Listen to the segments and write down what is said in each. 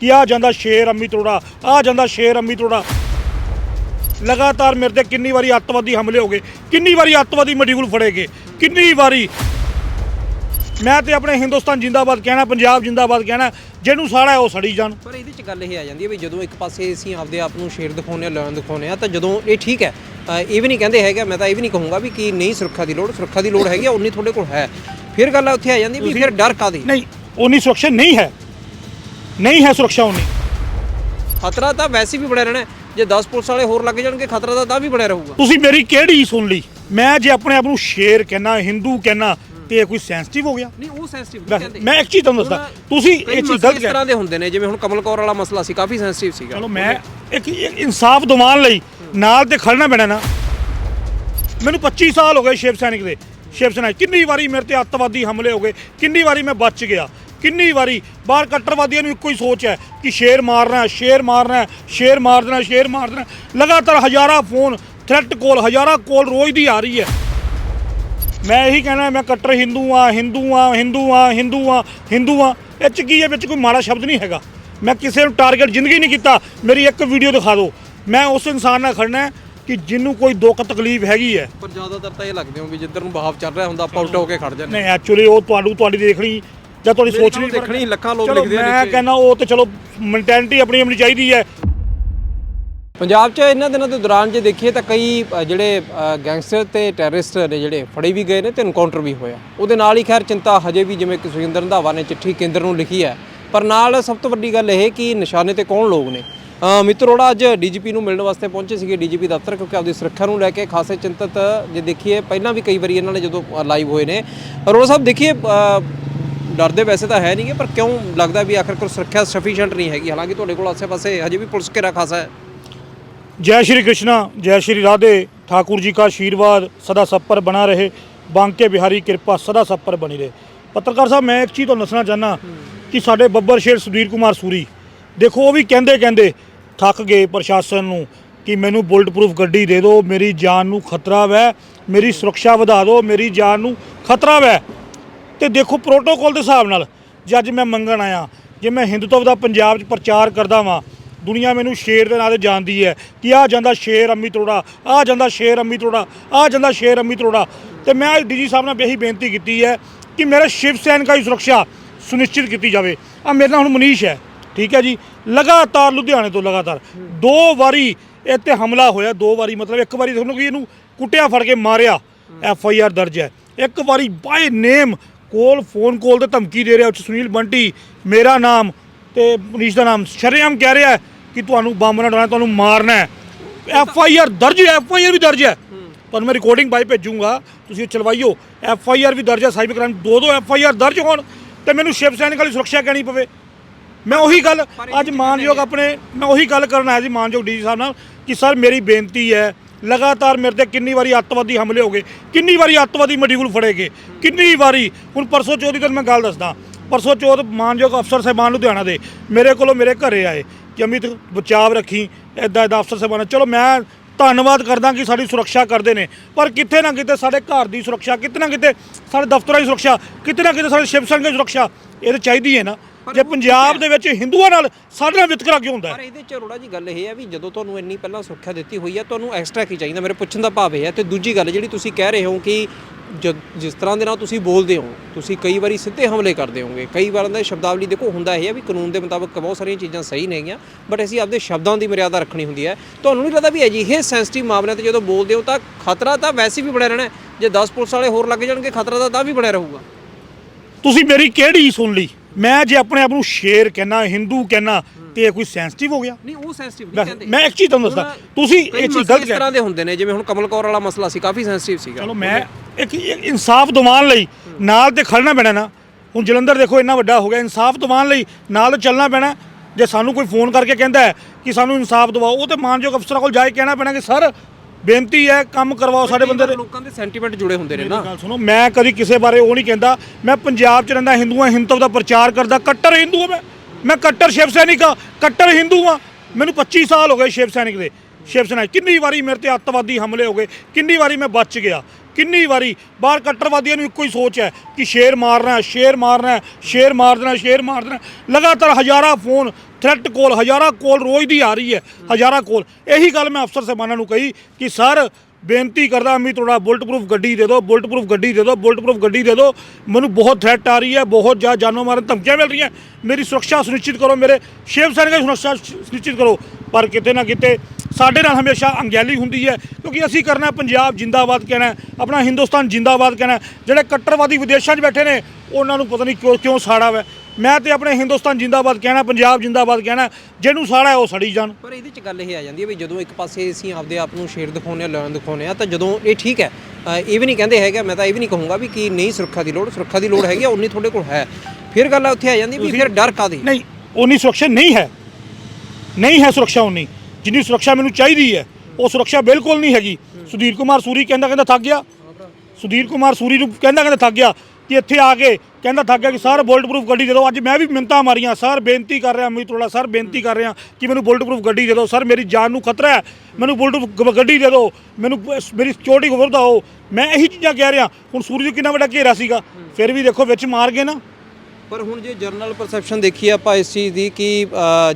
ਕਿ ਆ ਜਾਂਦਾ ਸ਼ੇਰ ਅੰਮੀ ਤੋੜਾ ਆ ਜਾਂਦਾ ਸ਼ੇਰ ਅੰਮੀ ਤੋੜਾ ਲਗਾਤਾਰ ਮੇਰੇ ਤੇ ਕਿੰਨੀ ਵਾਰੀ ਅੱਤਵਾਦੀ ਹਮਲੇ ਹੋ ਗਏ ਕਿੰਨੀ ਵਾਰੀ ਅੱਤਵਾਦੀ ਮਡੀਗੁਲ ਫੜੇ ਗਏ ਕਿੰਨੀ ਵਾਰੀ। ਮੈਂ ਤੇ ਆਪਣੇ ਹਿੰਦੁਸਤਾਨ ਜਿੰਦਾਬਾਦ ਕਹਿਣਾ ਪੰਜਾਬ ਜਿੰਦਾਬਾਦ ਕਹਿਣਾ ਜਿਹਨੂੰ ਸਾੜਾ ਉਹ ਸੜੀ ਜਾਣ। ਪਰ ਇਹਦੇ ਚ ਗੱਲ ਇਹ ਆ ਜਾਂਦੀ ਹੈ ਵੀ ਜਦੋਂ ਇੱਕ ਪਾਸੇ ਅਸੀਂ ਆਪਦੇ ਆਪ ਨੂੰ ਸ਼ੇਰ ਦਿਖਾਉਂਦੇ ਆ ਲੈਣ ਦਿਖਾਉਂਦੇ ਆ ਤਾਂ ਜਦੋਂ ਇਹ ਠੀਕ ਹੈ ਇਹ ਵੀ ਨਹੀਂ ਕਹਿੰਦੇ ਹੈਗਾ ਮੈਂ ਤਾਂ ਇਹ ਵੀ ਨਹੀਂ ਕਹੂੰਗਾ ਵੀ ਕੀ ਨਹੀਂ ਸੁਰੱਖਿਆ ਦੀ ਲੋੜ ਸੁਰੱਖਿਆ ਦੀ ਲੋੜ ਹੈਗੀ ਆ ਉਨੀ ਤੁਹਾਡੇ ਕੋਲ ਹੈ। ਫਿਰ ਗੱਲ ਉੱਥੇ ਆ ਜਾਂਦੀ ਵੀ ਫਿਰ ਡਰ ਕਾਦੀ ਨਹੀਂ ਉਨੀ ਸੁਰੱਖਿਆ ਨਹੀਂ ਹੈ। ਨਹੀਂ ਹੈ ਸੁਰੱਖਿਆ ਉਨੀ। ਖਤਰਾ ਤਾਂ ਵੈਸੇ ਵੀ ਬਣਿਆ ਰਹਿਣਾ ਹੈ। ਜੇ 10 ਪੁਲਿਸ ਵਾਲੇ ਹੋਰ ਲੱਗ ਜਾਣਗੇ ਖਤਰਾ ਤਾਂ ਤਾਂ ਵੀ ਬਣਿਆ ਰਹੂਗਾ। ਤੁਸੀਂ ਮੇਰੀ ਕਿਹੜੀ ਸੁਣ ਲਈ? ਮੈਂ ਜੇ ਆਪਣੇ ਆਪ ਨੂੰ ਸ਼ੇਰ ਕਹਿਣਾ ਹਿੰਦੂ ਕਹਿਣਾ ਤੇ ਇਹ ਕੋਈ ਸੈਂਸਿਟਿਵ ਹੋ ਗਿਆ? ਨਹੀਂ ਉਹ ਸੈਂਸਿਟਿਵ ਨਹੀਂ ਕਹਿੰਦੇ ਮੈਂ ਇੱਕ ਚੀਜ਼ ਤੁਹਾਨੂੰ ਦੱਸਦਾ। ਤੁਸੀਂ ਕਈ ਇਹ ਚੀਜ਼ ਮਸਲੇ ਗਲਤ ਇਸ ਕਹਿ ਤਰ੍ਹਾਂ ਦੇ ਹੁੰਦੇ ਨੇ ਜਿਵੇਂ ਹੁਣ ਕਮਲ ਕੌਰ ਵਾਲਾ ਮਸਲਾ ਸੀ ਕਾਫੀ ਸੈਂਸਿਟਿਵ ਸੀਗਾ। ਚਲੋ ਮੈਂ ਇੱਕ ਇੱਕ ਇਨਸਾਫ ਦਿਵਾਉਣ ਲਈ ਨਾਲ ਤੇ ਖੜਨਾ ਪੈਣਾ ਨਾ। ਮੈਨੂੰ 25 ਸਾਲ ਹੋ ਗਏ ਸ਼ਿਵ ਸੈਨਿਕ ਦੇ ਸ਼ਿਵ ਸੈਨਾ ਕਿੰਨੀ ਵਾਰੀ ਮੇਰੇ ਤੇ ਅੱਤਵਾਦੀ ਹਮਲੇ ਹੋ ਗਏ ਕਿੰਨੀ ਵਾਰੀ ਮੈਂ ਬਚ ਗਿਆ। ਕਿੰਨੀ ਵਾਰੀ ਬਾਹਰ ਕੱਟਰਵਾਦੀਆਂ ਨੂੰ ਇੱਕੋ ਹੀ ਸੋਚ ਹੈ ਕਿ ਸ਼ੇਰ ਮਾਰਨਾ ਹੈ ਸ਼ੇਰ ਮਾਰਨਾ ਹੈ ਸ਼ੇਰ ਮਾਰ ਦੇਣਾ ਸ਼ੇਰ ਮਾਰ ਦੇਣਾ ਲਗਾਤਾਰ ਹਜ਼ਾਰਾਂ ਫੋਨ ਥ੍ਰੈਟ ਕਾਲ ਹਜ਼ਾਰਾਂ ਕਾਲ ਰੋਜ਼ ਦੀ ਆ ਰਹੀ ਹੈ। ਮੈਂ ਇਹੀ ਕਹਿਣਾ ਮੈਂ ਕੱਟਰ ਹਿੰਦੂ ਆ ਹਿੰਦੂ ਆ ਹਿੰਦੂ ਆ ਹਿੰਦੂ ਆ ਹਿੰਦੂ ਆ ਇਹ ਚ ਕੀ ਹੈ ਵਿੱਚ ਕੋਈ ਮਾੜਾ ਸ਼ਬਦ ਨਹੀਂ ਹੈਗਾ। ਮੈਂ ਕਿਸੇ ਨੂੰ ਟਾਰਗੇਟ ਜ਼ਿੰਦਗੀ ਨਹੀਂ ਕੀਤਾ। ਮੇਰੀ ਇੱਕ ਵੀਡੀਓ ਦਿਖਾ ਦਿਓ। ਮੈਂ ਉਸ ਇਨਸਾਨ ਨਾਲ ਖੜਨਾ ਹੈ ਕਿ ਜਿਹਨੂੰ ਕੋਈ ਦੁੱਖ ਤਕਲੀਫ ਹੈਗੀ ਹੈ। ਪਰ ਜ਼ਿਆਦਾਤਰ ਤਾਂ ਇਹ ਲੱਗਦੇ ਹੋ ਵੀ ਜਿੱਧਰ ਨੂੰ ਬਹਾਵ ਚੱਲ ਰਿਹਾ ਹੁੰਦਾ ਆਪਾਂ ਉਲਟਾ ਹੋ ਕੇ ਖੜ ਜਾਂਦੇ ਨਹੀਂ ਐਕਚੁਅਲੀ ਉਹ ਤੁਹਾਨੂੰ ਤੁਹਾਡੀ ਦੇਖਣੀ ਜਾਂ ਤੁਹਾਡੀ ਸੋਚ ਨਹੀਂ ਦੇਖਣੀ ਲੱਖਾਂ ਲੋਕ ਲਿਖਦੇ ਆ ਮੈਂ। ਕਹਿੰਦਾ ਉਹ ਤੇ ਚਲੋ ਮੈਂਟੈਲਿਟੀ ਆਪਣੀ ਆਪਣੀ ਚਾਹੀਦੀ ਹੈ। ਪੰਜਾਬ 'ਚ ਇਹਨਾਂ ਦਿਨਾਂ ਦੇ ਦੌਰਾਨ ਜੇ ਦੇਖੀਏ ਤਾਂ ਕਈ ਅ, ਜਿਹੜੇ ਅ, ਗੈਂਗਸਟਰ ਤੇ ਟੈਰਰਿਸਟ ਨੇ ਜਿਹੜੇ ਫੜੇ ਵੀ ਗਏ ਨੇ ਤੇ ਐਨਕਾਊਂਟਰ ਵੀ ਹੋਇਆ। ਉਹਦੇ ਨਾਲ ਹੀ ਖੈਰ ਚਿੰਤਾ ਹਜੇ ਵੀ ਜਿਵੇਂ ਕਿ ਸੁਖਿੰਦਰ ਰੰਧਾਵਾ ਨੇ ਚਿੱਠੀ ਕੇਂਦਰ ਨੂੰ ਲਿਖੀ ਹੈ। ਪਰ ਨਾਲ ਸਭ ਤੋਂ ਵੱਡੀ ਗੱਲ ਇਹ ਕਿ ਨਿਸ਼ਾਨੇ ਤੇ ਕੌਣ ਲੋਕ ਨੇ? ਅ, ਅਮਿਤ ਅਰੋੜਾ ਅੱਜ ਡੀਜੀਪੀ ਨੂੰ ਮਿਲਣ ਵਾਸਤੇ ਪਹੁੰਚੇ ਸੀਗੇ ਡੀਜੀਪੀ ਦਫ਼ਤਰ ਕਿਉਂਕਿ ਆਪਦੀ ਸੁਰੱਖਿਆ ਨੂੰ ਲੈ ਕੇ ਖਾਸੇ ਚਿੰਤਤ ਜੇ ਦੇਖੀਏ ਪਹਿਲਾਂ ਵੀ ਕਈ ਵਾਰੀ ਇਹਨਾਂ ਨੇ ਜਦੋਂ ਲਾਈਵ ਹੋਏ ਨੇ। ਅਰੋੜਾ ਸਾਹਿਬ ਦੇਖੀਏ ਅ, ਡਰਦੇ ਵੈਸੇ ਤਾਂ ਹੈ ਨਹੀਂ ਨਹੀਂਗੇ ਪਰ ਕਿਉਂ ਲੱਗਦਾ ਵੀ ਆਖਰ ਕੋਈ ਸੁਰੱਖਿਆ ਸਫੀਸ਼ੀਐਂਟ ਨਹੀਂ ਹੈਗੀ? ਹਾਲਾਂਕਿ ਤੁਹਾਡੇ ਕੋਲ ਆਸੇ-ਪਾਸੇ ਹਜੇ ਵੀ ਪੁਲਿਸ ਘੇਰਾ ਖਾਸਾ ਹੈ। ਜੈ ਸ਼੍ਰੀ ਕ੍ਰਿਸ਼ਨਾ, ਜੈ ਸ਼੍ਰੀ ਰਾਧੇ। ਠਾਕੁਰ ਜੀ ਕਾ ਆਸ਼ੀਰਵਾਦ ਸਦਾ ਸੱਪਰ ਬਣਾ ਰਹੇ। ਬਾਂਕੇ ਬਿਹਾਰੀ, ਕਿਰਪਾ ਸਦਾ ਸੱਪਰ ਬਣੀ ਰਹੇ। ਪੱਤਰਕਾਰ ਸਾਹਿਬ, ਮੈਂ ਇੱਕ ਚੀਜ਼ ਤੁਹਾਨੂੰ ਦੱਸਣਾ ਚਾਹਨਾ ਕਿ ਸਾਡੇ ਬੱਬਰ ਸ਼ੇਰ ਸੁਧੀਰ ਕੁਮਾਰ ਸੂਰੀ, ਦੇਖੋ, ਉਹ ਵੀ ਕਹਿੰਦੇ ਕਹਿੰਦੇ, ਥੱਕ ਗਏ ਪ੍ਰਸ਼ਾਸਨ ਨੂੰ ਕਿ ਮੈਨੂੰ ਬੁਲਟ ਪ੍ਰੂਫ ਗੱਡੀ ਦੇ ਦਿਓ, ਮੇਰੀ ਜਾਨ ਨੂੰ ਖਤਰਾ ਵੈ, ਮੇਰੀ ਸੁਰੱਖਿਆ ਵਧਾ ਦਿਓ, ਮੇਰੀ ਜਾਨ ਨੂੰ ਖਤਰਾ ਵੈ। ਤੇ ਦੇਖੋ ਪ੍ਰੋਟੋਕੋਲ ਦੇ ਹਿਸਾਬ ਨਾਲ, ਜੇ ਅੱਜ ਮੈਂ ਮੰਗਣ ਆਇਆ, ਜੇ ਮੈਂ ਹਿੰਦੂਤਵ ਦਾ ਪੰਜਾਬ 'ਚ ਪ੍ਰਚਾਰ ਕਰਦਾ ਵਾਂ, ਦੁਨੀਆ ਮੈਨੂੰ ਸ਼ੇਰ ਦੇ ਨਾਂ ਤੇ ਜਾਣਦੀ ਹੈ ਕਿ ਆ ਜਾਂਦਾ ਸ਼ੇਰ ਅੰਮੀ ਤੋੜਾ ਆ ਜਾਂਦਾ ਸ਼ੇਰ ਅੰਮੀ ਤੋੜਾ ਆ ਜਾਂਦਾ ਸ਼ੇਰ ਅੰਮੀ ਤੋੜਾ ਤੇ ਮੈਂ ਅੱਜ ਡੀਜੀ ਸਾਹਿਬ ਨਾਲ ਇਹੀ ਬੇਨਤੀ ਕੀਤੀ ਹੈ ਕਿ ਮੇਰੇ ਸ਼ਿਵ ਸੈਨਿਕਾਂ ਦੀ ਸੁਰੱਖਿਆ ਸੁਨਿਸ਼ਚਿਤ ਕੀਤੀ ਜਾਵੇ। ਆ ਮੇਰੇ ਨਾਲ ਹੁਣ ਮਨੀਸ਼ ਹੈ, ਠੀਕ ਹੈ ਜੀ? ਲਗਾਤਾਰ ਲੁਧਿਆਣੇ ਤੋਂ ਲਗਾਤਾਰ। ਦੋ ਵਾਰੀ ਇਹ ਤੇ ਹਮਲਾ ਹੋਇਆ, ਦੋ ਵਾਰੀ ਮਤਲਬ ਇੱਕ ਵਾਰੀ ਤੁਹਾਨੂੰ ਕਿ ਇਹਨੂੰ ਕੁੱਟਿਆ, ਫੜ ਕੇ ਮਾਰਿਆ, ਐਫ ਆਈ ਆਰ ਦਰਜ ਹੈ। ਇੱਕ ਵਾਰੀ ਬਾਏ ਨੇਮ ਕੋਲ ਫੋਨ ਕਾਲ ਤੇ ਧਮਕੀ ਦੇ ਰਿਹਾ ਉੱਚ ਸੁਨੀਲ ਬੰਟੀ ਮੇਰਾ ਨਾਮ ਤੇ ਮਨੀਸ਼ ਦਾ ਨਾਮ ਸ਼ਰੇਆਮ ਕਹਿ ਰਿਹਾ ਕਿ ਤੁਹਾਨੂੰ ਬੰਬ ਨਾਲ ਡਰਾਣਾ ਤੁਹਾਨੂੰ ਮਾਰਨਾ ਹੈ। ਐਫ ਆਈ ਆਰ ਦਰਜ ਐਫ ਆਈ ਆਰ ਵੀ ਦਰਜ ਹੈ। ਤੁਹਾਨੂੰ ਮੈਂ ਰਿਕਾਰਡਿੰਗ ਬਾਈ ਭੇਜੂੰਗਾ ਤੁਸੀਂ ਚਲਵਾਈਓ। ਐਫ ਆਈ ਆਰ ਵੀ ਦਰਜ ਹੈ ਸਾਈਬਰ ਕ੍ਰਾਈਮ ਦੋ ਦੋ ਐਫ ਆਈ ਆਰ ਦਰਜ ਹੋਣ ਤੇ ਮੈਨੂੰ ਸ਼ਿਵ ਸੈਨਿਕ ਵਾਲੀ ਸੁਰੱਖਿਆ ਕਹਿਣੀ ਪਵੇ। ਮੈਂ ਉਹੀ ਗੱਲ ਅੱਜ ਮਾਨਯੋਗ ਆਪਣੇ ਮੈਂ ਉਹੀ ਗੱਲ ਕਰਨ ਆਇਆ ਸੀ ਮਾਨਯੋਗ ਡੀਜੀ ਸਾਹਿਬ ਨਾਲ ਕਿ ਸਰ ਮੇਰੀ ਬੇਨਤੀ ਹੈ ਲਗਾਤਾਰ ਮੇਰੇ ਤੇ ਕਿੰਨੀ ਵਾਰੀ ਅੱਤਵਾਦੀ ਹਮਲੇ ਹੋ ਗਏ, ਕਿੰਨੀ ਵਾਰੀ ਅੱਤਵਾਦੀ ਮਡੀਗੁਲ ਫੜੇ ਗਏ, ਕਿੰਨੀ ਵਾਰੀ? ਹੁਣ ਪਰਸੋਂ ਚੌਥ ਦੀ ਤੁਹਾਨੂੰ ਮੈਂ ਗੱਲ ਦੱਸਦਾ, ਪਰਸੋਂ ਚੌਥ ਮਾਨਯੋਗ ਅਫਸਰ ਸਾਹਿਬਾਨ ਲੁਧਿਆਣਾ ਦੇ, ਮੇਰੇ ਕੋਲੋਂ ਮੇਰੇ ਘਰੇ ਆਏ ਕਿ ਅਮਿਤ ਬਚਾਵ ਰੱਖੀ ਐਦਾਂ ਐਦਾਂ ਅਫਸਰ ਸਾਹਿਬਾਨ, ਚਲੋ ਮੈਂ ਧੰਨਵਾਦ ਕਰਦਾ ਕਿ ਸਾਡੀ ਸੁਰੱਖਿਆ ਕਰਦੇ ਨੇ, ਪਰ ਕਿਤੇ ਨਾ ਕਿਤੇ ਸਾਡੇ ਘਰ ਦੀ ਸੁਰੱਖਿਆ, ਕਿਤੇ ਨਾ ਕਿਤੇ ਸਾਡੇ ਦਫ਼ਤਰਾਂ ਦੀ ਸੁਰੱਖਿਆ, ਕਿਤੇ ਨਾ ਕਿਤੇ ਸਾਡੇ ਸ਼ਿਵ ਸੰਘ ਦੀ ਸੁਰੱਖਿਆ, ਇਹ ਤਾਂ ਚਾਹੀਦੀ ਹੈ ਨਾ। ਜੇ ਪੰਜਾਬ ਦੇ ਵਿੱਚ ਹਿੰਦੂਆਂ ਨਾਲ ਸਾਡੇ ਨਾਲ ਵਿਤਕਰਾ ਕਿਉਂ ਹੁੰਦਾ ਹੈ? ਪਰ ਇਹਦੇ ਚ ਅਰੋੜਾ ਜੀ ਗੱਲ ਇਹ ਹੈ ਵੀ ਜਦੋਂ ਤੁਹਾਨੂੰ ਇੰਨੀ ਪਹਿਲਾਂ ਸੁਰੱਖਿਆ ਦਿੱਤੀ ਹੋਈ ਹੈ ਤੁਹਾਨੂੰ ਐਕਸਟਰਾ ਕੀ ਚਾਹੀਦਾ? ਮੇਰੇ ਪੁੱਛਣ ਦਾ ਭਾਵ ਇਹ ਹੈ। ਤੇ ਦੂਜੀ ਗੱਲ ਜਿਹੜੀ ਤੁਸੀਂ ਕਹਿ ਰਹੇ ਹੋ ਕਿ ਜਦ- ਜਿਸ ਤਰ੍ਹਾਂ ਦੇ ਨਾਲ ਤੁਸੀਂ ਬੋਲਦੇ ਹੋ ਤੁਸੀਂ ਕਈ ਵਾਰੀ ਸਿੱਧੇ ਹਮਲੇ ਕਰਦੇ ਹੋਗੇ ਕਈ ਵਾਰਾਂ ਦਾ ਸ਼ਬਦਾਵਲੀ ਦੇਖੋ ਹੁੰਦਾ ਇਹ ਹੈ ਵੀ ਕਾਨੂੰਨ ਦੇ ਮੁਤਾਬਕ ਬਹੁਤ ਸਾਰੀਆਂ ਚੀਜ਼ਾਂ ਸਹੀ ਨੇਗੀਆਂ ਬਟ ਅਸੀਂ ਆਪਦੇ ਸ਼ਬਦਾਂ ਦੀ ਮਰਿਆਦਾ ਰੱਖਣੀ ਹੁੰਦੀ ਹੈ। ਤੁਹਾਨੂੰ ਨਹੀਂ ਲੱਗਦਾ ਵੀ ਅਜਿਹੇ ਸੈਂਸਿਟਿਵ ਮਾਮਲਿਆਂ ਤੇ ਜਦੋਂ ਬੋਲਦੇ ਹੋ ਤਾਂ ਖਤਰਾ ਤਾਂ ਵੈਸੇ ਵੀ ਬਣਿਆ ਰਹਿਣਾ ਹੈ। ਜੇ 10 ਪੁਲਿਸ ਵਾਲੇ ਹੋਰ ਲੱਗ ਜਾਣਗੇ ਖਤਰਾ ਤਾਂ ਤਾਂ ਵੀ ਬਣਿਆ ਰਹੂਗਾ। ਤੁਸੀਂ ਮੇਰੀ ਕਿਹੜੀ ਸੁਣ ਲਈ? ਮੈਂ ਜੇ ਆਪਣੇ ਆਪ ਨੂੰ ਸ਼ੇਰ ਕਹਿਣਾ ਹਿੰਦੂ ਕਹਿਣਾ ਤੇ ਇਹ ਕੋਈ ਸੈਂਸਿਟਿਵ ਹੋ ਗਿਆ? ਨਹੀਂ ਉਹ ਸੈਂਸਿਟਿਵ ਬਸ, ਮੈਂ ਇੱਕ ਚੀਜ਼ ਤੁਹਾਨੂੰ ਦੱਸਦਾ। ਤੁਸੀਂ ਇਹ ਚੀਜ਼ ਗਲਤ ਇਸ ਤਰ੍ਹਾਂ ਦੇ ਹੁੰਦੇ ਨੇ ਜਿਵੇਂ ਹੁਣ ਕਮਲ ਕੌਰ ਵਾਲਾ ਮਸਲਾ ਸੀ ਕਾਫੀ ਸੈਂਸਿਟਿਵ ਸੀਗਾ। ਚਲੋ ਮੈਂ ਇੱਕ ਇਨਸਾਫ ਦਿਵਾਉਣ ਲਈ ਨਾਲ ਤੇ ਖੜਨਾ ਪੈਣਾ ਨਾ। ਹੁਣ ਜਲੰਧਰ ਦੇਖੋ ਇੰਨਾ ਵੱਡਾ ਹੋ ਗਿਆ। ਇਨਸਾਫ ਦਿਵਾਉਣ ਲਈ ਨਾਲ ਚੱਲਣਾ ਪੈਣਾ। ਜੇ ਸਾਨੂੰ ਕੋਈ ਫੋਨ ਕਰਕੇ ਕਹਿੰਦਾ ਕਿ ਸਾਨੂੰ ਇਨਸਾਫ ਦਿਵਾਓ ਉਹ ਤੇ ਮਾਨਯੋਗ ਅਫਸਰਾਂ ਕੋਲ ਜਾ ਕੇ ਕਹਿਣਾ ਪੈਣਾ ਕਿ ਸਰ ਬੇਨਤੀ ਹੈ ਕੰਮ ਕਰਵਾਓ ਸਾਡੇ ਬੰਦੇ ਦੇ। ਲੋਕਾਂ ਦੇ ਸੈਂਟੀਮੈਂਟ ਜੁੜੇ ਹੁੰਦੇ ਨੇ ਨਾ। ਗੱਲ ਸੁਣੋ ਮੈਂ ਕਦੀ ਕਿਸੇ ਬਾਰੇ ਉਹ ਨਹੀਂ ਕਹਿੰਦਾ। ਮੈਂ ਪੰਜਾਬ 'ਚ ਰਹਿੰਦਾ ਹਿੰਦੂਆਂ ਹਿੰਦੂਤਵ ਦਾ ਪ੍ਰਚਾਰ ਕਰਦਾ ਕੱਟਰ ਹਿੰਦੂ ਹਾਂ ਮੈਂ। ਮੈਂ ਕੱਟਰ ਸ਼ਿਵ ਸੈਨਿਕ ਹਾਂ ਕੱਟਰ ਹਿੰਦੂ ਹਾਂ। ਮੈਨੂੰ 25 ਸਾਲ ਹੋ ਗਏ ਸ਼ਿਵ ਸੈਨਿਕ ਦੇ। ਸ਼ਿਵ ਸੈਨਾ ਕਿੰਨੀ ਵਾਰੀ ਮੇਰੇ ਤੇ ਅੱਤਵਾਦੀ ਹਮਲੇ ਹੋ ਗਏ ਕਿੰਨੀ ਵਾਰੀ ਮੈਂ ਬਚ ਗਿਆ। ਕਿੰਨੀ ਵਾਰੀ ਬਾਹਰ ਕੱਟਰਵਾਦੀਆਂ ਨੂੰ ਇੱਕੋ ਹੀ ਸੋਚ ਹੈ ਕਿ ਸ਼ੇਰ ਮਾਰਨਾ ਸ਼ੇਰ ਮਾਰਨਾ, ਸ਼ੇਰ ਮਾਰ ਦੇਣਾ ਸ਼ੇਰ ਮਾਰ ਦੇਣਾ ਲਗਾਤਾਰ ਹਜ਼ਾਰਾਂ ਫੋਨ ਥ੍ਰੈਟ ਕੋਲ ਹਜ਼ਾਰਾਂ ਕੋਲ ਰੋਜ਼ ਦੀ ਆ ਰਹੀ ਹੈ, ਹਜ਼ਾਰਾਂ ਕੋਲ ਇਹੀ ਗੱਲ ਮੈਂ ਅਫਸਰ ਸਾਹਿਬਾਨਾਂ ਨੂੰ ਕਹੀ ਕਿ ਸਰ, ਬੇਨਤੀ ਕਰਦਾ ਅਮੀ ਤੁਹਾਡਾ ਬੁਲਟ ਪ੍ਰੂਫ ਗੱਡੀ ਦੇ ਦਿਓ ਬੁਲਟ ਪ੍ਰੂਫ ਗੱਡੀ ਦੇ ਦਿਓ ਬੁਲਟ ਪ੍ਰੂਫ ਗੱਡੀ ਦੇ ਦਿਓ। ਮੈਨੂੰ ਬਹੁਤ ਥ੍ਰੈਟ ਆ ਰਹੀ ਹੈ, ਬਹੁਤ ਜ਼ਿਆਦਾ ਜਾਨੋਂ ਮਾਰਨ ਧਮਕੀਆਂ ਮਿਲ ਰਹੀਆਂ। ਮੇਰੀ ਸੁਰੱਖਿਆ ਸੁਨਿਸ਼ਚਿਤ ਕਰੋ ਮੇਰੇ ਸ਼ੇਵ ਸੈਨਾ ਦੀ ਸੁਰੱਖਿਆ ਸੁਨਿਸ਼ਚਿਤ ਕਰੋ। ਪਰ ਕਿਤੇ ਨਾ ਕਿਤੇ ਸਾਡੇ ਨਾਲ ਹਮੇਸ਼ਾ ਅੰਗੈਲੀ ਹੁੰਦੀ ਹੈ ਕਿਉਂਕਿ ਅਸੀਂ ਕਰਨਾ ਪੰਜਾਬ ਜਿੰਦਾਬਾਦ ਕਹਿਣਾ ਆਪਣਾ ਹਿੰਦੁਸਤਾਨ ਜਿੰਦਾਬਾਦ ਕਹਿਣਾ। ਜਿਹੜੇ ਕੱਟੜਵਾਦੀ ਵਿਦੇਸ਼ਾਂ 'ਚ ਬੈਠੇ ਨੇ ਉਹਨਾਂ ਨੂੰ ਪਤਾ ਨਹੀਂ ਕਿਉਂ ਕਿਉਂ ਸਾੜਾ ਵਾ। ਮੈਂ ਤੇ ਆਪਣੇ ਹਿੰਦੁਸਤਾਨ ਜਿੰਦਾਬਾਦ ਕਹਿਣਾ ਪੰਜਾਬ ਜਿੰਦਾਬਾਦ ਕਹਿਣਾ ਜਿਹਨੂੰ ਸਾੜਾ ਉਹ ਸੜੀ ਜਾਣ। ਪਰ ਇਹਦੇ ਚ ਗੱਲ ਇਹ ਆ ਜਾਂਦੀ ਹੈ ਵੀ ਜਦੋਂ ਇੱਕ ਪਾਸੇ ਅਸੀਂ ਆਪਦੇ ਆਪ ਨੂੰ ਸ਼ੇਰ ਦਿਖਾਉਂਦੇ ਆ ਲਿਓਨ ਦਿਖਾਉਂਦੇ ਆ ਤਾਂ ਜਦੋਂ ਇਹ ਠੀਕ ਹੈ ਇਹ ਵੀ ਨਹੀਂ ਕਹਿੰਦੇ ਹੈਗਾ ਮੈਂ ਤਾਂ ਇਹ ਵੀ ਨਹੀਂ ਕਹੂੰਗਾ ਵੀ ਕੀ ਨਹੀਂ ਸੁਰੱਖਿਆ ਦੀ ਲੋੜ ਸੁਰੱਖਿਆ ਦੀ ਲੋੜ ਹੈਗੀ ਆ ਉਨੀ ਤੁਹਾਡੇ ਕੋਲ ਹੈ। ਫਿਰ ਗੱਲ ਉੱਥੇ ਆ ਜਾਂਦੀ ਵੀ ਫਿਰ ਡਰ ਕਾਦੀ ਨਹੀਂ ਉਨੀ ਸੁਰੱਖਿਆ ਨਹੀਂ ਹੈ। ਨਹੀਂ ਹੈ ਸੁਰੱਖਿਆ ਉਨੀ। ਜਿੰਨੀ ਸੁਰੱਖਿਆ ਮੈਨੂੰ ਚਾਹੀਦੀ ਹੈ ਉਹ ਸੁਰੱਖਿਆ ਬਿਲਕੁਲ ਨਹੀਂ ਹੈਗੀ। ਸੁਧੀਰ ਕੁਮਾਰ ਸੂਰੀ ਕਹਿੰਦਾ ਕਹਿੰਦਾ ਥੱਕ ਗਿਆ। ਸੁਧੀਰ ਕੁਮਾਰ ਸੂਰੀ ਨੂੰ ਕਹਿੰਦਾ ਕਹਿੰਦਾ ਥੱਕ ਗਿਆ ਕਿ ਇੱਥੇ ਆ ਕੇ ਕਹਿੰਦਾ ਥੱਕ ਗਿਆ ਕਿ ਸਰ ਬੁਲਟ ਪ੍ਰੂਫ ਗੱਡੀ ਦੇ ਦਿਓ। ਅੱਜ ਮੈਂ ਵੀ ਮਿੰਤਾ ਮਾਰੀਆਂ। ਸਰ ਬੇਨਤੀ ਕਰ ਰਿਹਾ ਅਮਿਤ ਅਰੋੜਾ ਸਰ ਬੇਨਤੀ ਕਰ ਰਿਹਾ ਕਿ ਮੈਨੂੰ ਬੁਲਟ ਪ੍ਰੂਫ ਗੱਡੀ ਦੇ ਦਿਓ। ਸਰ ਮੇਰੀ ਜਾਨ ਨੂੰ ਖਤਰਾ ਹੈ। ਮੈਨੂੰ ਬੁਲਟ ਪ੍ਰੂਫ ਗੱਡੀ ਦੇ ਦਿਓ। ਮੈਨੂੰ ਮੇਰੀ ਸਿਕਿਉਰਿਟੀ ਖਬਰ ਦਿਓ ਮੈਂ ਇਹੀ ਚੀਜ਼ਾਂ ਕਹਿ ਰਿਹਾ। ਹੁਣ ਸੂਰੀ ਨੂੰ ਕਿੰਨਾ ਵੱਡਾ ਘੇਰਾ ਸੀਗਾ। ਫਿਰ ਵੀ ਦੇਖੋ ਵਿੱਚ ਮਾਰ ਗਏ ਨਾ। ਪਰ ਹੁਣ ਜੇ ਜਰਨਲ ਪਰਸੈਪਸ਼ਨ ਦੇਖੀਏ ਆਪਾਂ ਇਸ ਚੀਜ਼ ਦੀ ਕਿ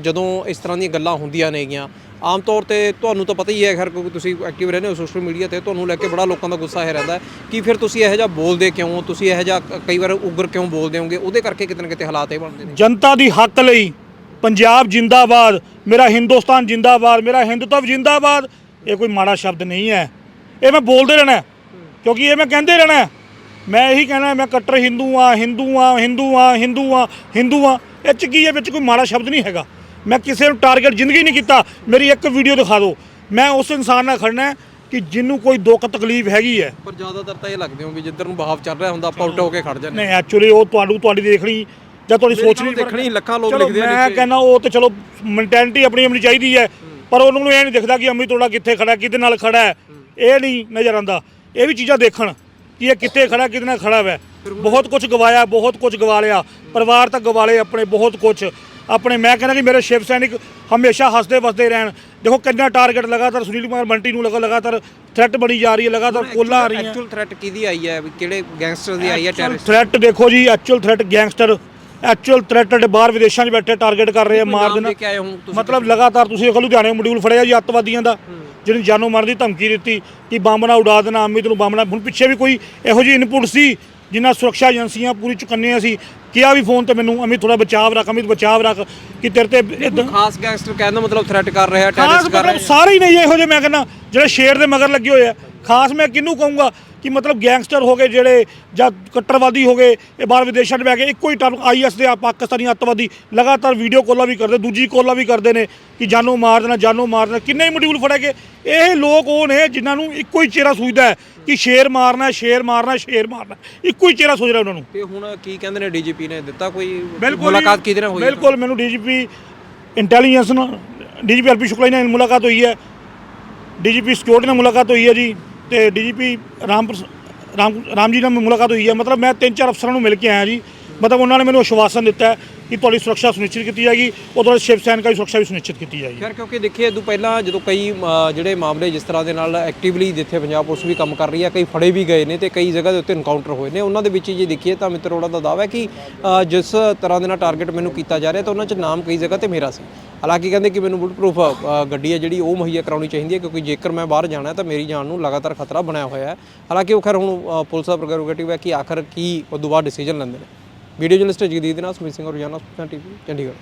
ਜਦੋਂ ਇਸ ਤਰ੍ਹਾਂ ਦੀਆਂ ਗੱਲਾਂ ਹੁੰਦੀਆਂ ਨੇਗੀਆਂ ਆਮ ਤੌਰ ਤੇ ਤੁਹਾਨੂੰ ਤਾਂ ਪਤਾ ਹੀ ਹੈ ਖੈਰ ਕਿਉਂਕਿ ਤੁਸੀਂ ਐਕਟਿਵ ਰਹਿੰਦੇ ਹੋ ਸੋਸ਼ਲ ਮੀਡੀਆ ਤੇ, ਤੁਹਾਨੂੰ ਲੈ ਕੇ ਬੜਾ ਲੋਕਾਂ ਦਾ ਗੁੱਸਾ ਹੈ ਰਹਿੰਦਾ ਕਿ ਫਿਰ ਤੁਸੀਂ ਇਹੋ ਜਿਹਾ ਬੋਲਦੇ ਕਿਉਂ? ਤੁਸੀਂ ਇਹੋ ਜਿਹਾ ਕਈ ਵਾਰ ਉਗਰ ਕਿਉਂ ਬੋਲਦੇ ਹੋਗੇ? ਉਹਦੇ ਕਰਕੇ ਕਿਤੇ ਨਾ ਕਿਤੇ ਹਾਲਾਤ ਇਹ ਬਣਦੇ ਨੇ। ਜਨਤਾ ਦੀ ਹੱਕ ਲਈ ਪੰਜਾਬ ਜਿੰਦਾਬਾਦ, ਮੇਰਾ ਹਿੰਦੁਸਤਾਨ ਜਿੰਦਾਬਾਦ, ਮੇਰਾ ਹਿੰਦੁਤਵ ਜਿੰਦਾਬਾਦ, ਇਹ ਕੋਈ ਮਾੜਾ ਸ਼ਬਦ ਨਹੀਂ ਹੈ। ਇਹ ਮੈਂ ਬੋਲਦੇ ਰਹਿਣਾ ਕਿਉਂਕਿ ਇਹ ਮੈਂ ਕਹਿੰਦੇ ਰਹਿਣਾ ਮੈਂ ਇਹੀ ਕਹਿਣਾ ਮੈਂ ਕੱਟਰ ਹਿੰਦੂ ਆ ਹਿੰਦੂ ਆ ਹਿੰਦੂ ਆ ਹਿੰਦੂ ਆ ਹਿੰਦੂ ਆ ਇਹ ਚ ਕੀ ਹੈ? ਵਿੱਚ ਕੋਈ ਮਾੜਾ ਸ਼ਬਦ ਨਹੀਂ ਹੈਗਾ। ਮੈਂ ਕਿਸੇ ਨੂੰ ਟਾਰਗੇਟ ਜ਼ਿੰਦਗੀ ਨਹੀਂ ਕੀਤਾ। ਮੇਰੀ ਇੱਕ ਵੀਡੀਓ ਦਿਖਾ ਦਿਓ। ਮੈਂ ਉਸ ਇਨਸਾਨ ਨਾਲ ਖੜਨਾ ਕਿ ਜਿਹਨੂੰ ਕੋਈ ਦੁੱਖ ਤਕਲੀਫ ਹੈਗੀ ਹੈ। ਪਰ ਜ਼ਿਆਦਾਤਰ ਤਾਂ ਇਹ ਲੱਗਦੇ ਹੋ ਵੀ ਜਿੱਧਰ ਨੂੰ ਬਹਾਵ ਚੱਲ ਰਿਹਾ ਹੁੰਦਾ ਆਪਾਂ ਉਲਟਾ ਹੋ ਕੇ ਖੜ ਜਾਂਦੇ ਨਹੀਂ ਐਕਚੁਅਲੀ ਉਹ ਤੁਹਾਨੂੰ ਤੁਹਾਡੀ ਦੇਖਣੀ ਜਾਂ ਤੁਹਾਡੀ ਸੋਚ ਨਹੀਂ ਦੇਖਣੀ, ਲੱਖਾਂ ਲੋਕ ਲਿਖਦੇ ਆ ਮੈਂ। ਕਹਿੰਦਾ ਉਹ ਤੇ ਚਲੋ ਮੈਂਟੈਲਿਟੀ ਆਪਣੀ ਆਪਣੀ ਚਾਹੀਦੀ ਹੈ। ਪਰ ਉਹਨਾਂ ਨੂੰ ਇਹ ਨਹੀਂ ਦਿਖਦਾ ਕਿ ਅੰਮੀ ਤੋੜਾ ਕਿੱਥੇ ਖੜਾ ਕਿਹਦੇ ਨਾਲ ਖੜਾ ਹੈ। ਇਹ ਨਹੀਂ ਨਜ਼ਰ ਆਉਂਦਾ। ਇਹ ਵੀ ਚੀਜ਼ਾਂ ਦੇਖਣ। ਕਿ ਇਹ ਕਿੱਥੇ ਖੜਾ ਕਿਹਦੇ ਨਾਲ ਖੜਾ ਹੈ ਬਹੁਤ ਕੁਝ ਗਵਾਇਆ ਬਹੁਤ ਕੁਝ ਗਵਾ ਲਿਆ। ਪਰਿਵਾਰ ਤੱਕ ਗਵਾਲੇ ਆਪਣੇ ਬਹੁਤ ਕੁਝ ਆਪਣੇ ਮੈਂ ਕਹਿੰਦਾ ਕਿ ਮੇਰੇ ਸ਼ਿਵ ਸੈਨਿਕ ਹਮੇਸ਼ਾ ਹੱਸਦੇ ਵਸਦੇ ਰਹਿਣ। ਦੇਖੋ ਕਿੰਨਾ ਟਾਰਗੇਟ ਲਗਾਤਾਰ ਸੁਨੀਲ ਕੁਮਾਰ ਬੰਟੀ ਨੂੰ ਲਗਾ ਲਗਾਤਾਰ ਥ੍ਰੈਟ ਬਣੀ ਜਾ ਰਹੀ ਹੈ ਲਗਾਤਾਰ ਕੋਲਾ ਆ ਰਹੀਆਂ। ਐਕਚੁਅਲ ਥ੍ਰੈਟ ਕਿਹਦੀ ਆਈ ਹੈ? ਵੀ ਕਿਹੜੇ ਗੈਂਗਸਟਰ ਦੀ ਆਈ ਹੈ ਟੈਰਰਿਸਟ ਥ੍ਰੈਟ ਦੇਖੋ ਜੀ actual threat gangster actual threat ਦੇ ਬਾਹਰ ਵਿਦੇਸ਼ਾਂ 'ਚ ਬੈਠੇ ਟਾਰਗੇਟ ਕਰ ਰਹੇ ਆ ਮਾਰ ਦੇਣਾ। ਮਤਲਬ ਲਗਾਤਾਰ ਤੁਸੀਂ ਦੇਖੋ ਲੁਧਿਆਣੇ ਮੋਡਿਊਲ ਫੜਿਆ ਜੀ ਅੱਤਵਾਦੀਆਂ ਦਾ। ਜਿਹਨੇ ਜਾਨੋਂ ਮਾਰਨ ਦੀ ਧਮਕੀ ਦਿੱਤੀ ਕਿ ਬੰਬ ਨਾ ਉਡਾ ਦੇਣਾ ਅਮਿਤ ਨੂੰ ਬੰਬ ਨਾ ਹੁਣ ਪਿੱਛੇ ਵੀ ਕੋਈ ਇਹੋ ਜਿਹੀ ਇਨਪੁਟ ਸੀ ਜਿਨ੍ਹਾਂ ਸੁਰੱਖਿਆ ਏਜੰਸੀਆਂ ਪੂਰੀ ਚੁਕੰਨੀਆਂ ਸੀ। ਕਿਹਾ ਵੀ ਫੋਨ ਤੇ ਮੈਨੂੰ ਅਮਿਤ ਥੋੜਾ ਬਚਾਵ ਰੱਖ ਅਮਿਤ ਬਚਾਵ ਰੱਖ ਕਿ ਤੇਰੇ ਤੇ ਖਾਸ ਗੈਂਗਸਟਰ ਕਹਿਣ ਦਾ ਮਤਲਬ ਥ੍ਰੈਟ ਕਰ ਰਿਹਾ ਟੈਰਰਿਸਟ ਕਰ ਰਿਹਾ। ਸਾਰੇ ਹੀ ਨਹੀਂ ਇਹੋ ਜਿਹੇ ਮੈਂ ਕਹਿੰਦਾ ਜਿਹੜੇ ਸ਼ੇਰ ਦੇ ਮਗਰ ਲੱਗੇ ਹੋਏ ਆ। ਖਾਸ ਮੈਂ ਕਿਹਨੂੰ ਕਹੂੰਗਾ? ਕਿ ਮਤਲਬ ਗੈਂਗਸਟਰ ਹੋ ਗਏ ਜਿਹੜੇ ਜਾਂ ਕੱਟੜਵਾਦੀ ਹੋ ਗਏ ਇਹ ਬਾਹਰ ਵਿਦੇਸ਼ਾਂ 'ਚ ਬਹਿ ਕੇ ਇੱਕੋ ਹੀ ਟਾਪ ਆਈਐਸ ਦੇ ਆ ਪਾਕਿਸਤਾਨੀ ਅੱਤਵਾਦੀ ਲਗਾਤਾਰ ਵੀਡੀਓ ਕਾਲਾਂ ਵੀ ਕਰਦੇ ਦੂਜੀ ਕਾਲਾਂ ਵੀ ਕਰਦੇ ਨੇ ਕਿ ਜਾਨੋਂ ਮਾਰ ਦੇਣਾ ਜਾਨੋਂ ਮਾਰ ਦੇਣਾ ਕਿੰਨੇ ਹੀ ਮੋਡਿਊਲ ਫੜੇ ਗਏ ਇਹ ਲੋਕ ਉਹ ਨੇ ਜਿਨ੍ਹਾਂ ਨੂੰ ਇੱਕੋ ਹੀ ਚਿਹਰਾ ਸੂਝਦਾ ਹੈ ਕਿ ਸ਼ੇਰ ਮਾਰਨਾ ਸ਼ੇਰ ਮਾਰਨਾ ਸ਼ੇਰ ਮਾਰਨਾ। ਇੱਕੋ ਹੀ ਚਿਹਰਾ ਸੋਚ ਰਿਹਾ ਉਹਨਾਂ ਨੂੰ ਤੇ ਹੁਣ ਕੀ ਕਹਿੰਦੇ ਨੇ ਡੀਜੀਪੀ ਨੇ ਦਿੱਤਾ ਕੋਈ ਮੁਲਾਕਾਤ ਕਿਹਦੇ ਨਾਲ ਹੋਈ? ਬਿਲਕੁਲ ਮੈਨੂੰ ਡੀਜੀਪੀ ਇੰਟੈਲੀਜੈਂਸ ਨਾਲ ਡੀਜੀਪੀ ਐਲਪੀ ਸ਼ੁਕਲਾ ਨਾਲ ਮੁਲਾਕਾਤ ਹੋਈ ਹੈ ਡੀਜੀਪੀ ਸਿਕਿਉਰਿਟੀ ਨਾਲ ਮੁਲਾਕਾਤ ਹੋਈ ਹੈ ਜੀ ਤੇ ਡੀਜੀਪੀ ਰਾਮ ਪ੍ਰਸ- ਰਾਮ ਰਾਮ ਜੀ ਨਾਲ ਮੁਲਾਕਾਤ ਹੋਈ ਹੈ। ਮਤਲਬ ਮੈਂ ਤਿੰਨ ਚਾਰ ਅਫਸਰਾਂ ਨੂੰ ਮਿਲ ਕੇ ਆਇਆ ਜੀ। ਮਤਲਬ ਉਹਨਾਂ ਨੇ ਮੈਨੂੰ ਅਸ਼ਵਾਸਨ ਦਿੱਤਾ ਕਿ ਤੁਹਾਡੀ ਸੁਰੱਖਿਆ ਸੁਨਿਸ਼ਚਿਤ ਕੀਤੀ ਜਾਏਗੀ। ਉਹ ਬਾਅਦ ਸ਼ਿਵ ਸੈਨਿਕਾਂ ਦੀ ਸੁਰੱਖਿਆ ਵੀ ਸੁਨਿਸ਼ਚਿਤ ਕੀਤੀ ਜਾਏਗੀ। ਯਾਰ ਕਿਉਂਕਿ ਦੇਖੀਏ ਇਹ ਤੋਂ ਪਹਿਲਾਂ ਜਦੋਂ ਕਈ ਜਿਹੜੇ ਮਾਮਲੇ ਜਿਸ ਤਰ੍ਹਾਂ ਦੇ ਨਾਲ ਐਕਟਿਵਲੀ ਜਿੱਥੇ ਪੰਜਾਬ ਪੁਲਿਸ ਵੀ ਕੰਮ ਕਰ ਰਹੀ ਹੈ, ਕਈ ਫੜੇ ਵੀ ਗਏ ਨੇ ਤੇ ਕਈ ਜਗ੍ਹਾ ਦੇ ਉੱਤੇ ਇਨਕਾਊਂਟਰ ਹੋਏ ਨੇ। ਉਹਨਾਂ ਦੇ ਵਿੱਚ ਜੇ ਦੇਖੀਏ ਤਾਂ ਮਿੱਤਰ ਅਰੋੜਾ ਦਾ ਦਾਅਵਾ ਹੈ ਕਿ ਜਿਸ ਤਰ੍ਹਾਂ ਦੇ ਨਾਲ ਟਾਰਗੇਟ ਮੈਨੂੰ ਕੀਤਾ ਜਾ ਰਿਹਾ ਤਾਂ ਉਹਨਾਂ 'ਚ ਨਾਮ ਕਈ ਜਗ੍ਹਾ ਤੇ ਮੇਰਾ ਸੀ। ਹਾਲਾਂਕਿ ਕਹਿੰਦੇ ਕਿ ਮੈਨੂੰ ਬੁਲਟ ਪ੍ਰੂਫ ਗੱਡੀ ਹੈ ਜਿਹੜੀ, ਉਹ ਮੁਹੱਈਆ ਕਰਾਉਣੀ ਚਾਹੀਦੀ ਹੈ ਕਿਉਂਕਿ ਜੇਕਰ ਮੈਂ ਬਾਹਰ ਜਾਣਾ ਤਾਂ ਮੇਰੀ ਜਾਨ ਨੂੰ ਲਗਾਤਾਰ ਖਤਰਾ ਬਣਿਆ ਹੋਇਆ ਹੈ। ਹਾਲਾਂਕਿ ਉਹ ਖੈਰ ਹੁਣ ਪੁਲਿਸ ਦਾ ਪ੍ਰੈਰੋਗੇਟਿਵ ਹੈ ਕਿ ਆਖਰ ਕੀ ਉਦੋਂ ਬਾਅਦ ਡਿਸੀਜਨ ਲੈਂਦੇ ਨੇ। ਵੀਡੀਓ ਜਰਨਲਿਸਟ ਜਗਦੀਪ ਦੇ ਨਾਲ ਸੁਮੀਤ ਸਿੰਘ ਰੋਜ਼ਾਨਾ ਸੁਪਨਾ ਟੀਵੀ ਚੰਡੀਗੜ੍ਹ।